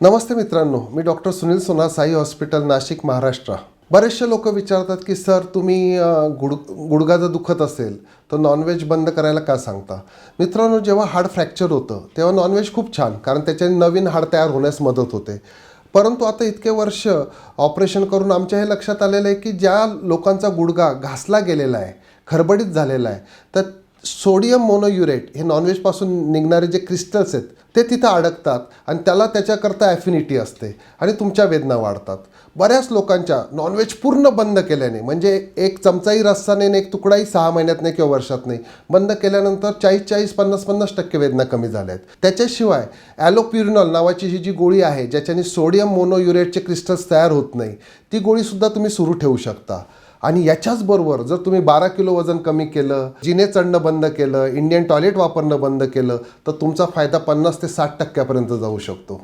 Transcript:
नमस्ते मित्रांनो मी doctor Sunil Sona Sai hospital Nashik Maharashtra. बरेचसे लोक विचारतात की सर तुम्ही गुड गुडघा जर दुखत असेल तर नॉनव्हेज बंद करायला का सांगता? मित्रांनो जेव्हा हाड फ्रॅक्चर होतं तेव्हा नॉनव्हेज खूप छान कारण त्याच्याने नवीन हाड तयार होण्यास मदत होते. परंतु आता इतके वर्ष ऑपरेशन करून आमच्या हे लक्षात आलेलं आहे की ज्या लोकांचा गुडघा घासला गेलेला आहे खरबडीत झालेला आहे तर सोडियम मोनोयुरेट हे नॉनव्हेजपासून निघणारे जे क्रिस्टल्स आहेत ते तिथं अडकतात आणि त्याला त्याच्याकरता ॲफिनिटी असते आणि तुमच्या वेदना वाढतात. बऱ्याच लोकांच्या नॉनव्हेज पूर्ण बंद केल्याने म्हणजे एक चमचाही रस्सा नाही एक तुकडाही सहा महिन्यात नाही किंवा वर्षात नाही बंद केल्यानंतर चाळीस चाळीस पन्नास पन्नास टक्के वेदना कमी झाल्या आहेत. त्याच्याशिवाय ॲलोप्युरिनॉल नावाची ही जी गोळी आहे ज्याच्याने सोडियम मोनोयुरेटचे क्रिस्टल्स तयार होत नाही ती गोळीसुद्धा तुम्ही सुरू ठेवू शकता. आणि याच्याच बरोबर जर तुम्ही बारा किलो वजन कमी केलं जिने चढणं बंद केलं इंडियन टॉयलेट वापरणं बंद केलं तर तुमचा फायदा पन्नास ते साठ टक्क्यापर्यंत जाऊ शकतो.